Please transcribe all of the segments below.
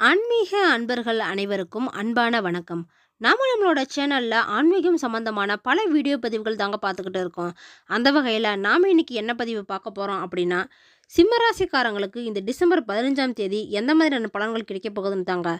ஆன்மீக அன்பர்கள் அனைவருக்கும் அன்பான வணக்கம். நாம நம்மளோட சேனலில் ஆன்மீகம் சம்மந்தமான பல வீடியோ பதிவுகள் தாங்க பார்த்துக்கிட்டு இருக்கோம். அந்த வகையில் நாம் இன்றைக்கி என்ன பதிவு பார்க்க போகிறோம் அப்படின்னா சிம்மராசிக்காரங்களுக்கு இந்த டிசம்பர் பதினஞ்சாம் தேதி எந்த மாதிரியான பலன்கள் கிடைக்க போகுதுன்னு தாங்க.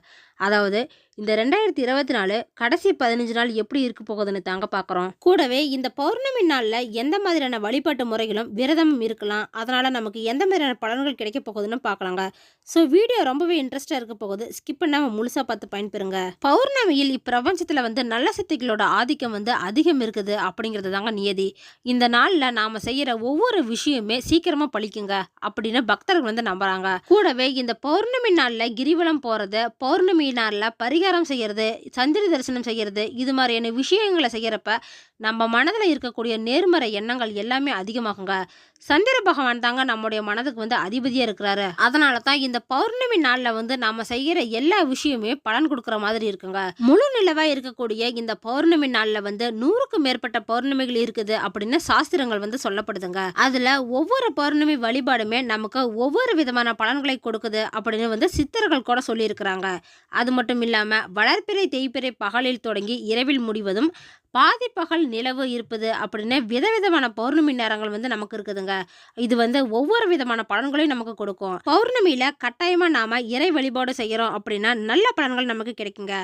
அதாவது இந்த ரெண்டாயிரத்தி இருபத்தி நாலு கடைசி பதினஞ்சு நாள் எப்படி இருக்க போகுதுன்னு தாங்க பார்க்குறோம் கூடவே இந்த பௌர்ணமி நாளில் எந்த மாதிரியான வழிபாட்டு முறைகளும் விரதமும் இருக்கலாம். அதனால் நமக்கு எந்த மாதிரியான பலன்கள் கிடைக்க போகுதுன்னு பார்க்கலாங்க ஸோ வீடியோ ரொம்பவே இன்ட்ரெஸ்டாக இருக்க போகுது. ஸ்கிப் பண்ணாமல் முழுசாக பார்த்து பயன்பெறுங்க. பௌர்ணமியில் இப்பிரபஞ்சத்தில் வந்து நல்ல சக்திகளோட ஆதிக்கம் வந்து அதிகம் இருக்குது அப்படிங்கிறது தாங்க நியதி. இந்த நாளில் நாம் செய்கிற ஒவ்வொரு விஷயமே சீக்கிரமாக பழிக்குங்க. அப்படின்னு பக்தர்கள் வந்து நம்புறாங்க. கூடவே இந்த பௌர்ணமி நாளில் கிரிவலம் போகிறது பௌர்ணமி நாளில் பரிகாரம் செய்கிறது சந்திர தரிசனம் செய்கிறது இது மாதிரியான விஷயங்களை செய்கிறப்ப நம்ம மனதில் இருக்கக்கூடிய நேர்மறை எண்ணங்கள் எல்லாமே அதிகமாகுங்க. சந்திர பகவான் தாங்க நம்முடைய மனதுக்கு வந்து அதிபதியாக இருக்கிறாரு. அதனால தான் இந்த பௌர்ணமி நாளில் வந்து நம்ம செய்கிற எல்லா விஷயமே பலன் கொடுக்குற மாதிரி இருக்குங்க. முழு நிலவாக இருக்கக்கூடிய இந்த பௌர்ணமி நாளில் வந்து நூறுக்கும் மேற்பட்ட பௌர்ணமிகள் இருக்குது அப்படின்னு சாஸ்திரங்கள் வந்து சொல்லப்படுதுங்க. அதில் ஒவ்வொரு பௌர்ணமி வழிபாடும் நமக்கு ஒவ்வொரு விதமான பலன்களை கொடுக்குது அப்படின்னு வந்து சித்தர்கள் கூட சொல்லியிருக்கிறாங்க. அது மட்டும் இல்லாமல் வளர்ப்பிறை தேய்பிறை பகலில் தொடங்கி இரவில் முடிவதும் பாதிப்பகல் நிலவு இருப்பது அப்படின்னு விதவிதமான பௌர்ணமி நேரங்கள் வந்து நமக்கு இருக்குதுங்க. இது வந்து ஒவ்வொரு விதமான பலன்களையும் நமக்கு கொடுக்கும். பௌர்ணமியில கட்டாயமா நாம இறை வழிபாடு செய்யறோம் அப்படின்னா நல்ல பலன்கள் நமக்கு கிடைக்குங்க.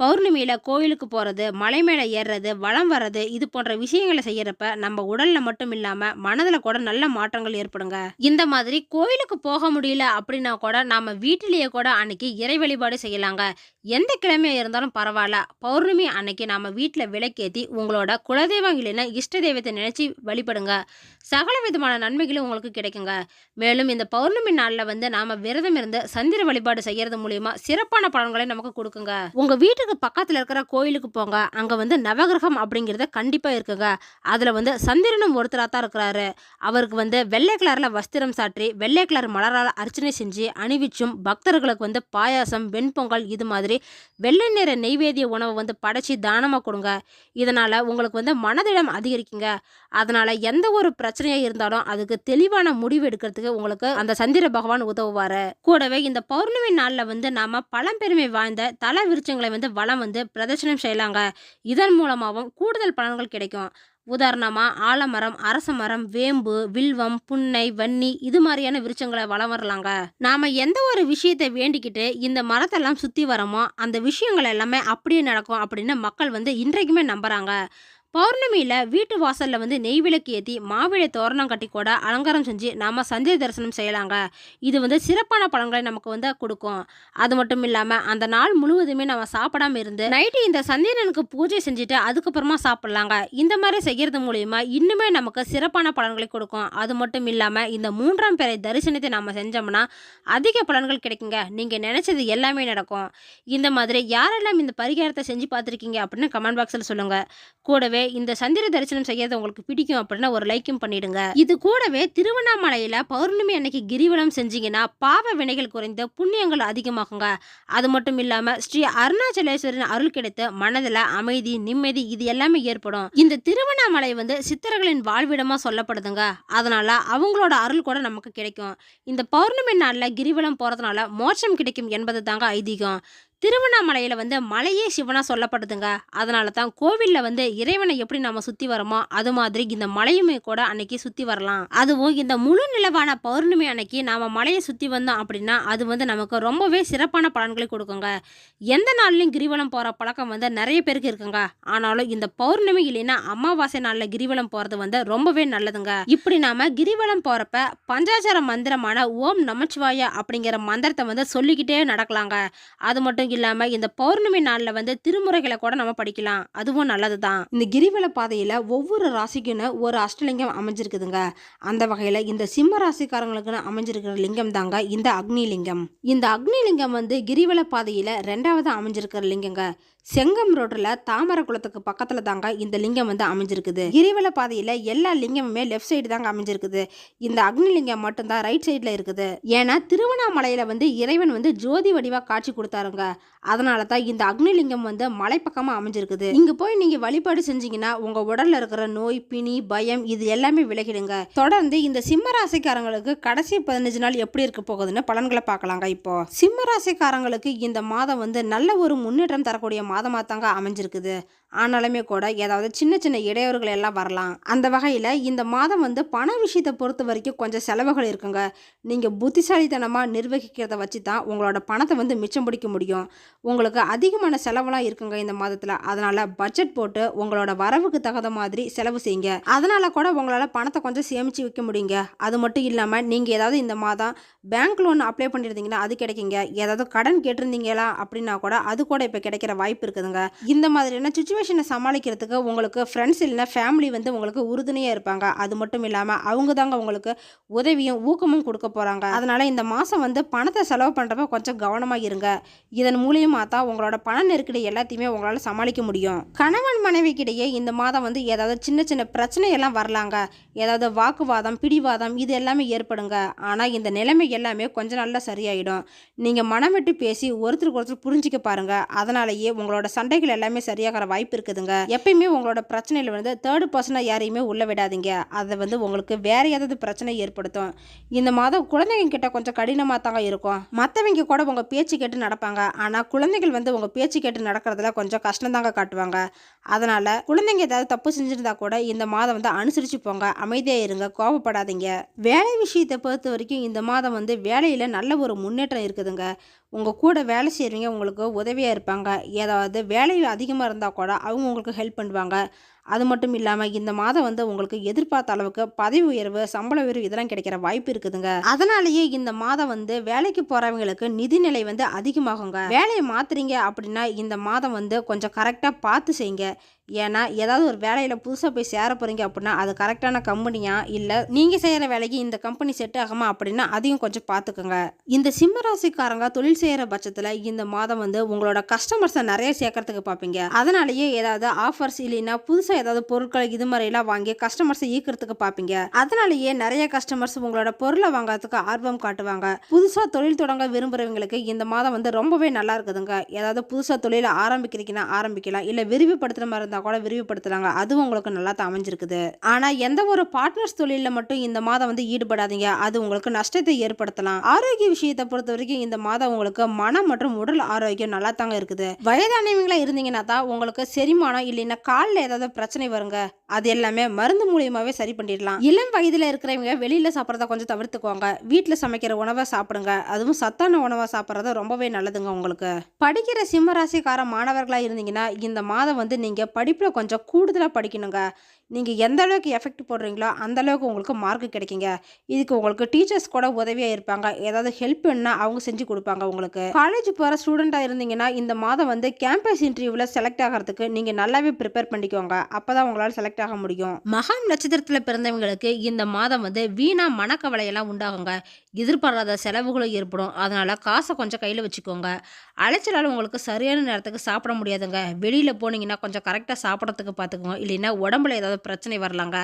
பௌர்ணமியில கோயிலுக்கு போறது மலை மேலே ஏறுறது வளம் வர்றது இது போன்ற விஷயங்களை செய்யறப்ப நம்ம உடல்ல மட்டும் இல்லாம மனதுல கூட நல்ல மாற்றங்கள் ஏற்படுங்க. இந்த மாதிரி கோயிலுக்கு போக முடியல அப்படின்னா கூட நாம வீட்டிலேயே கூட அன்னைக்கு இறை வழிபாடு செய்யலாங்க. எந்த கிழமையாக இருந்தாலும் பரவாயில்ல. பௌர்ணமி அன்னைக்கு நம்ம வீட்டில் விளக்கேற்றி உங்களோட குலதெய்வம் இல்லைன்னா இஷ்ட தெய்வத்தை நினச்சி வழிபடுங்க. சகல விதமான நன்மைகளும் உங்களுக்கு கிடைக்குங்க. மேலும் இந்த பௌர்ணமி நாளில் வந்து நாம் விரதம் இருந்து சந்திர வழிபாடு செய்கிறது மூலியமா சிறப்பான பலன்களை நமக்கு கொடுக்குங்க. உங்கள் வீட்டுக்கு பக்கத்தில் இருக்கிற கோயிலுக்கு போங்க. அங்கே வந்து நவகிரகம் அப்படிங்கிறத கண்டிப்பாக இருக்குங்க. அதில் வந்து சந்திரனும் ஒருத்தராக தான் இருக்கிறாரு. அவருக்கு வந்து வெள்ளை கலரில் வஸ்திரம் சாற்றி வெள்ளை கலர் மலரால் அர்ச்சனை செஞ்சு அணிவிச்சும் பக்தர்களுக்கு வந்து பாயாசம் வெண்பொங்கல் இது மாதிரி வெள்ளை நிற நெய்வேதிய உணவை வந்து படைச்சி தானமாக கொடுங்க. இதனால் உங்களுக்கு வந்து மனதிடம் அதிகரிக்குங்க. அதனால் எந்த ஒரு பிரச்சனையாக இருந்தாலும் அதுக்கு தெளிவான முடிவு எடுக்கிறதுக்கு உங்களுக்கு அந்த சந்திர பகவான் உதவுவார். கூடவே இந்த பௌர்ணமி நாளில் வந்து நாம் பழம்பெருமை வாய்ந்த தலை விருச்சங்களை வந்து வளம் வந்து பிரதர்ஷனம் செய்யலாங்க. இதன் மூலமாகவும் கூடுதல் பலன்கள் கிடைக்கும். உதாரணமாக ஆலமரம் அரச மரம் வேம்பு வில்வம் புன்னை வன்னி இது மாதிரியான விருட்சங்களை வளம் வரலாங்க. நாம் எந்த ஒரு விஷயத்தை வேண்டிக்கிட்டு இந்த மரத்தெல்லாம் சுற்றி வரமோ அந்த விஷயங்கள் எல்லாமே அப்படியே நடக்கும் அப்படின்னு மக்கள் வந்து இன்றைக்குமே நம்புகிறாங்க பௌர்ணமியில் வீட்டு வாசலில் வந்து நெய் விளக்கு ஏற்றி மாவிளை தோரணம் கட்டி கூட அலங்காரம் செஞ்சு நாம் சந்திர தரிசனம் செய்யலாங்க. இது வந்து சிறப்பான பலன்களை நமக்கு வந்து கொடுக்கும். அது மட்டும் இல்லாமல் அந்த நாள் முழுவதுமே நம்ம சாப்பிடாம இருந்து நைட்டு இந்த சந்திரனுக்கு பூஜை செஞ்சுட்டு அதுக்கப்புறமா சாப்பிட்லாங்க. இந்த மாதிரி செய்கிறது மூலியமா இன்னுமே நமக்கு சிறப்பான பலன்களை கொடுக்கும். அது மட்டும் இல்லாமல் இந்த மூன்றாம் பிறை தரிசனத்தை நாம் செஞ்சோம்னா அதிக பலன்கள் கிடைக்குங்க. நீங்கள் நினச்சது எல்லாமே நடக்கும். இந்த மாதிரி யாரெல்லாம் இந்த பரிகாரத்தை செஞ்சு பார்த்துருக்கீங்க அப்படின்னு கமெண்ட் பாக்ஸில் சொல்லுங்கள் கூடவே இந்த சந்திர தரிசனம் செய்யறது உங்களுக்கு பிடிக்கும் அப்படின்னா ஒரு லைக்கும் பண்ணிடுங்க. இது கூடவே திருவண்ணாமலையில பௌர்ணமி அன்னைக்கு கிரிவலம் செஞ்சீங்கன்னா பாவ வினைகள் குறைந்த புண்ணியங்கள் அதிகமாகுங்க. அது மட்டும் இல்லாம ஸ்ரீ அருணாச்சலேஸ்வரன் அருள் கிடைத்து மனதில் அமைதி நிம்மதி இது எல்லாமே ஏற்படும். இந்த திருவண்ணாமலை வந்து சித்தர்களின் வாழ்விடமா சொல்லப்படுதுங்க. அதனால அவங்களோட அருள் கூட நமக்கு கிடைக்கும். இந்த பௌர்ணமி நாளில் கிரிவலம் போறதுனால மோட்சம் கிடைக்கும் என்பது தாங்க ஐதீகம். திருவண்ணாமலையில் வந்து மலையே சிவனாக சொல்லப்படுதுங்க. அதனால தான் கோவிலில் வந்து இறைவனை எப்படி நம்ம சுற்றி வரோமோ அது மாதிரி இந்த மலையுமே கூட அன்னைக்கு சுற்றி வரலாம். அதுவும் இந்த முழு நிலவான பௌர்ணமி அன்னைக்கு நாம் மலையை சுற்றி வந்தோம் அப்படின்னா அது வந்து நமக்கு ரொம்பவே சிறப்பான பலன்களை கொடுக்குங்க. எந்த நாள்லையும் கிரிவலம் போகிற பழக்கம் வந்து நிறைய பேருக்கு இருக்குங்க. ஆனாலும் இந்த பௌர்ணமி இல்லைன்னா அமாவாசை நாளில் கிரிவலம் போகிறது வந்து ரொம்பவே நல்லதுங்க. இப்படி நாம் கிரிவலம் போகிறப்ப பஞ்சாச்சார மந்திரமான ஓம் நமச்சிவாயா அப்படிங்கிற மந்திரத்தை வந்து சொல்லிக்கிட்டே நடக்கலாங்க. அது மட்டும் இல்லாமல் இந்த பௌர்ணமி நாளில் வந்து திருமுறைகளை கூட நம்ம படிக்கலாம். அதுவும் நல்லது தான் இந்த கிரிவல பாதையில் ஒவ்வொரு ராசிக்குன்னு ஒரு அஷ்டலிங்கம் அமைஞ்சிருக்குதுங்க. அந்த வகையில் இந்த சிம்ம ராசிக்காரங்களுக்குன்னு அமைஞ்சிருக்கிற லிங்கம் தாங்க இந்த அக்னி லிங்கம் இந்த அக்னி லிங்கம் வந்து கிரிவல பாதையில் ரெண்டாவது அமைஞ்சிருக்கிற லிங்கங்க. செங்கம் ரோட்டில் தாமரை குளத்துக்கு பக்கத்தில் தாங்க இந்த லிங்கம் வந்து அமைஞ்சிருக்குது. கிரிவல பாதையில் எல்லா லிங்கமுமே லெஃப்ட் சைடு தாங்க அமைஞ்சிருக்குது. இந்த அக்னி லிங்கம் மட்டும்தான் ரைட் சைடில் இருக்குது. ஏன்னா திருவண்ணாமலையில் வந்து இறைவன் வந்து ஜோதி வடிவாக காட்சி கொடுத்தாருங்க. அதனால தான் இந்த அக்னிலிங்கம் வந்து மலைப்பக்கமாக அமைஞ்சிருக்குது. இங்கே போய் நீங்கள் வழிபாடு செஞ்சீங்கன்னா உங்கள் உடலில் இருக்கிற நோய் பிணி பயம் இது எல்லாமே விலகிடுங்க. தொடர்ந்து இந்த சிம்ம ராசிக்காரங்களுக்கு கடைசி பதினஞ்சு நாள் எப்படி இருக்க போகுதுன்னு பலன்களை பார்க்கலாங்க இப்போ. சிம்ம ராசிக்காரங்களுக்கு இந்த மாதம் வந்து நல்ல ஒரு முன்னேற்றம் தரக்கூடிய மாதமாக தாங்க அமைஞ்சிருக்குது. ஆனாலுமே கூட ஏதாவது சின்ன சின்ன இடையூறுகள் எல்லாம் வரலாம். அந்த வகையில் இந்த மாதம் வந்து பண விஷயத்தை பொறுத்த வரைக்கும் கொஞ்சம் செலவுகள் இருக்குங்க. நீங்கள் புத்திசாலித்தனமாக நிர்வகிக்கிறத வச்சு தான் உங்களோட பணத்தை வந்து மிச்சம் பிடிக்க முடியும். உங்களுக்கு அதிகமான செலவெல்லாம் இருக்குங்க இந்த மாதத்தில். அதனால் பட்ஜெட் போட்டு உங்களோட வரவுக்கு தகுந்த மாதிரி செலவு செய்யுங்க. அதனால் கூட உங்களால் பணத்தை கொஞ்சம் சேமித்து வைக்க முடியுங்க. அது மட்டும் இல்லாமல் நீங்கள் ஏதாவது இந்த மாதம் பேங்க் லோன் அப்ளை பண்ணியிருந்தீங்கன்னா அது கிடைக்குங்க. ஏதாவது கடன் கேட்டிருந்தீங்களா அப்படின்னா கூட அது கூட இப்போ கிடைக்கிற வாய்ப்பு இருக்குதுங்க. இந்த மாதிரியான சுச்சுவேஷனை சமாளிக்கிறதுக்கு உங்களுக்கு ஃப்ரெண்ட்ஸ் இல்லைன்னா ஃபேமிலி வந்து உங்களுக்கு உறுதுணையாக இருப்பாங்க. அது மட்டும் இல்லாமல் அவங்க தாங்க உங்களுக்கு உதவியும் ஊக்கமும் கொடுக்க போகிறாங்க அதனால் இந்த மாதம் வந்து பணத்தை செலவு பண்ணுறப்ப கொஞ்சம் கவனமாக இருங்க. இதன் மூலியமாக தான் உங்களோட பண நெருக்கடி எல்லாத்தையுமே உங்களால் சமாளிக்க முடியும். கணவன் மனைவிக்கிடையே இந்த மாதம் வந்து ஏதாவது சின்ன சின்ன பிரச்சனையெல்லாம் வரலாங்க. ஏதாவது வாக்குவாதம் பிடிவாதம் இது எல்லாமே ஏற்படுங்க. ஆனால் இந்த நிலைமை எல்லாமே கொஞ்சம் நாளில் சரியாயிடும். நீங்கள் மனம் விட்டு பேசி ஒருத்தருக்கு ஒருத்தர் புரிஞ்சிக்க பாருங்க. அதனாலேயே உங்களோட உங்களோட சண்டைகள் எல்லாமே சரியாகிற வாய்ப்பு இருக்குதுங்க. எப்பயுமே உங்களோட பிரச்சனையில் வந்து தேர்ட் பர்சனாக யாரையுமே உள்ள விடாதீங்க. அதை வந்து உங்களுக்கு வேற ஏதாவது பிரச்சனை ஏற்படுத்தும். இந்த மாதம் குழந்தைங்க கிட்ட கொஞ்சம் கடினமாக தாங்க இருக்கும். மற்றவங்க கூட உங்கள் பேச்சு கேட்டு நடப்பாங்க. ஆனால் குழந்தைகள் வந்து உங்கள் பேச்சு கேட்டு நடக்கிறதுல கொஞ்சம் கஷ்டம் தாங்க காட்டுவாங்க. அதனால் குழந்தைங்க ஏதாவது தப்பு செஞ்சுருந்தா கூட இந்த மாதம் வந்து அனுசரித்து போங்க. அமைதியாக இருங்க. கோபப்படாதீங்க வேலை விஷயத்தை பொறுத்த வரைக்கும் இந்த மாதம் வந்து வேலையில் நல்ல ஒரு முன்னேற்றம் இருக்குதுங்க. உங்கள் கூட வேலை செய்கிறவங்க உங்களுக்கு உதவியாக இருப்பாங்க. ஏதாவது வேலை அதிகமாக இருந்தால் கூட அவங்க உங்களுக்கு ஹெல்ப் பண்ணுவாங்க. அது மட்டும் இல்லாமல் இந்த மாதம் வந்து உங்களுக்கு எதிர்பார்த்த அளவுக்கு பதவி உயர்வு சம்பள உயர்வு இதெல்லாம் கிடைக்கிற வாய்ப்பு இருக்குதுங்க. அதனாலேயே இந்த மாதம் வந்து வேலைக்கு போகிறவங்களுக்கு நிதிநிலை வந்து அதிகமாகுங்க. வேலையை மாத்துறீங்க அப்படின்னா இந்த மாதம் வந்து கொஞ்சம் கரெக்டாக பார்த்து செய்யுங்க. ஏன்னா ஏதாவது ஒரு வேலையில் புதுசாக போய் சேர போகிறீங்க அப்படின்னா அது கரெக்டான கம்பெனியா இல்லை நீங்கள் செய்கிற வேலைக்கு இந்த கம்பெனி செட் ஆகுமா அப்படின்னா அதையும் கொஞ்சம் பார்த்துக்கோங்க. இந்த சிம்ம ராசிக்காரங்க தொழில் செய்கிற பட்சத்தில் இந்த மாதம் வந்து உங்களோட கஸ்டமர்ஸை நிறைய சேர்க்கறதுக்கு பார்ப்பீங்க. அதனாலேயே ஏதாவது ஆஃபர்ஸ் இல்லைன்னா புதுசாக ஏதாவது பொருட்கள் இது மாதிரிலாம் வாங்கி கஸ்டமர்ஸை ஈர்க்கிறதுக்கு பார்ப்பீங்க. அதனாலேயே நிறைய கஸ்டமர்ஸ் உங்களோட பொருளை வாங்குறதுக்கு ஆர்வம் காட்டுவாங்க. புதுசாக தொழில் தொடங்க விரும்புகிறவங்களுக்கு இந்த மாதம் வந்து ரொம்பவே நல்லா இருக்குதுங்க. ஏதாவது புதுசாக தொழிலை ஆரம்பிக்கிறீங்கன்னா ஆரம்பிக்கலாம். இல்லை விரிவுபடுத்துகிற மாதிரி இருந்தால் கூட விரிவுபடுத்துறாங்க அதுவும் உங்களுக்கு நல்லா தான் அமைஞ்சிருக்குது. ஆனால் எந்த ஒரு பார்ட்னர்ஸ் தொழிலில் மட்டும் இந்த மாதம் வந்து ஈடுபடாதீங்க. அது உங்களுக்கு நஷ்டத்தை ஏற்படுத்தலாம். ஆரோக்கிய விஷயத்தை பொறுத்த வரைக்கும் இந்த மாதம் உங்களுக்கு மனம் மற்றும் உடல் ஆரோக்கியம் நல்லா தாங்க இருக்குது. வயதானவங்களா இருந்தீங்கன்னா தான் உங்களுக்கு செரிமானம் இல்லைன்னா காலில் ஏதாவது பிரச்சனை வருங்க. அது எல்லாமே மருந்து மூலியமாவே சரி பண்ணிடலாம். இளம் வயதில் இருக்கிறவங்க வெளியில சாப்பிட்றத கொஞ்சம் தவிர்த்துக்கோங்க. வீட்டில் சமைக்கிற உணவை சாப்பிடுங்க. அதுவும் சத்தான உணவை சாப்பிட்றது ரொம்பவே நல்லதுங்க உங்களுக்கு. படிக்கிற சிம்மராசிக்கார மாணவர்களாக இருந்தீங்கன்னா இந்த மாதம் வந்து நீங்கள் படிப்பில் கொஞ்சம் கூடுதலாக படிக்கணுங்க. நீங்கள் எந்த அளவுக்கு எஃபெக்ட் போடுறீங்களோ அந்த அளவுக்கு உங்களுக்கு மார்க் கிடைக்குங்க. இதுக்கு உங்களுக்கு டீச்சர்ஸ் கூட உதவியாக இருப்பாங்க. ஏதாவது ஹெல்ப் வேணும்னா அவங்க செஞ்சு கொடுப்பாங்க உங்களுக்கு. காலேஜ் போகிற ஸ்டூடெண்ட்டாக இருந்தீங்கன்னா இந்த மாதம் வந்து கேம்பஸ் இன்டர்வியூவில் செலக்ட் ஆகிறதுக்கு நீங்கள் நல்லாவே ப்ரிப்பேர் பண்ணிக்கோங்க. அப்போ தான் உங்களால் செலக்ட் ஆக முடியும். மகாம் நட்சத்திரத்தில் பிறந்தவங்களுக்கு இந்த மாதம் வந்து வீணா மனக்கவலையெல்லாம் உண்டாகுங்க. எதிர்பாராத செலவுகளும் ஏற்படும். அதனால் காசை கொஞ்சம் கையில் வச்சுக்கோங்க. அலைச்சலால் உங்களுக்கு சரியான நேரத்துக்கு சாப்பிட முடியாதுங்க. வெளியில் போனீங்கன்னா கொஞ்சம் கரெக்டாக சாப்பிட்றதுக்கு பார்த்துக்கோங்க இல்லைன்னா உடம்புல ஏதாவது பிரச்சனை வரலாங்க.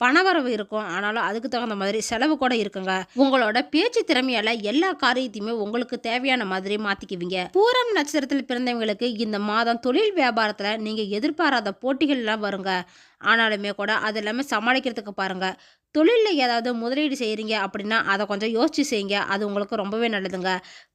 பணவரவு இருக்கும். ஆனாலும் அதுக்கு தகுந்த மாதிரி செலவு கூட இருக்குங்க. உங்களோட பேச்சு திறமையால எல்லா காரியத்தையுமே உங்களுக்கு தேவையான மாதிரி மாத்திக்குவீங்க. பூரம் நட்சத்திரத்தில் பிறந்தவங்களுக்கு இந்த மாதம் தொழில் வியாபாரத்துல நீங்க எதிர்பாராத போட்டிகள்லாம் வருங்க. ஆனாலுமே கூட அது எல்லாமே சமாளிக்கிறதுக்கு பாருங்க. தொழிலில் ஏதாவது முதலீடு செய்கிறீங்க அப்படின்னா அதை கொஞ்சம் யோசிச்சு செய்யுங்க. அது உங்களுக்கு ரொம்பவே நல்லதுங்க.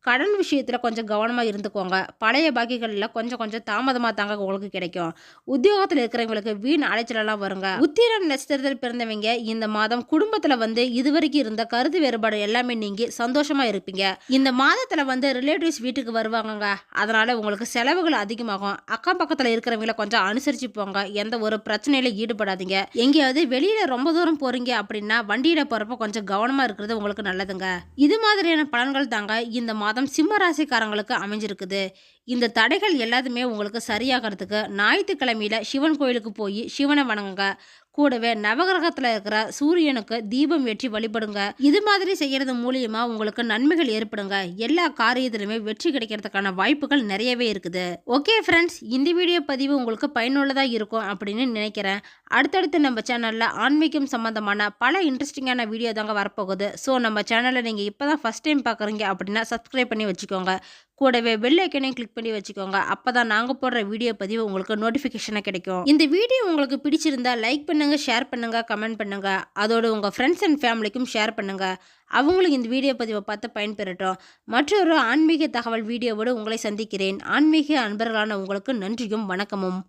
கடன் விஷயத்தில் கொஞ்சம் கவனமாக இருந்துக்கோங்க. பழைய பாக்கிகளில் கொஞ்சம் கொஞ்சம் தாமதமாக தாங்க உங்களுக்கு கிடைக்கும். உத்தியோகத்தில் இருக்கிறவங்களுக்கு வீண் அலைச்சலெல்லாம் வருங்க. உத்திரம் நட்சத்திரத்தில் பிறந்தவங்க இந்த மாதம் குடும்பத்தில் வந்து இதுவரைக்கும் இருந்த கருத்து வேறுபாடு எல்லாமே நீங்கி சந்தோஷமாக இருப்பீங்க. இந்த மாதத்தில் வந்து ரிலேட்டிவ்ஸ் வீட்டுக்கு வருவாங்கங்க. அதனால் உங்களுக்கு செலவுகள் அதிகமாகும். அக்கம் பக்கத்தில் இருக்கிறவங்கள கொஞ்சம் அனுசரித்து போங்க. எந்த ஒரு பிரச்சனையில ஈடுபடாதீங்க. எங்கேயாவது வெளியில் ரொம்ப தூரம் போகிறீங்க அப்படின்னா வண்டியில் போகிறப்ப கொஞ்சம் கவனமாக இருக்கிறது உங்களுக்கு நல்லதுங்க. இது மாதிரியான பலன்கள் தாங்க இந்த மாதம் சிம்ம ராசிக்காரங்களுக்கு அமைஞ்சிருக்குது. இந்த தடைகள் எல்லாத்துமே உங்களுக்கு சரியாகிறதுக்கு ஞாயிற்றுக்கிழமையில சிவன் கோயிலுக்கு போய் சிவனை வணங்குங்க. கூடவே நவகிரகத்தில் இருக்கிற சூரியனுக்கு தீபம் ஏற்றி வழிபடுங்க. இது மாதிரி செய்யறது மூலியமா உங்களுக்கு நன்மைகள் ஏற்படுங்க. எல்லா காரியத்திலுமே வெற்றி கிடைக்கிறதுக்கான வாய்ப்புகள் நிறையவே இருக்குது. ஓகே ஃப்ரெண்ட்ஸ் இந்த வீடியோ பதிவு உங்களுக்கு பயனுள்ளதாக இருக்கும் அப்படின்னு நினைக்கிறேன். அடுத்தடுத்து நம்ம சேனலில் ஆன்மீகம் சம்மந்தமான பல இன்ட்ரெஸ்டிங்கான வீடியோ தாங்க வரப்போகுது. ஸோ நம்ம சேனலை நீங்கள் இப்போ தான் ஃபஸ்ட் டைம் பார்க்குறீங்க அப்படின்னா சப்ஸ்கிரைப் பண்ணி வச்சுக்கோங்க. கூடவே பெல் ஐக்கனையும் கிளிக் பண்ணி வச்சுக்கோங்க. அப்போ தான் நாங்கள் போடுற வீடியோ பதிவு உங்களுக்கு நோட்டிஃபிகேஷனாக கிடைக்கும். இந்த வீடியோ உங்களுக்கு பிடிச்சிருந்தா லைக் பண்ணுங்கள் ஷேர் பண்ணுங்கள் கமெண்ட் பண்ணுங்கள் அதோடு உங்கள் ஃப்ரெண்ட்ஸ் அண்ட் ஃபேமிலிக்கும் ஷேர் பண்ணுங்கள் அவங்களுக்கு இந்த வீடியோ பதிவை பார்த்து பயன்பெறட்டும். மற்றொரு ஆன்மீக தகவல் வீடியோவோடு உங்களை சந்திக்கிறேன். ஆன்மீக அன்பர்களான உங்களுக்கு நன்றியும் வணக்கமும்.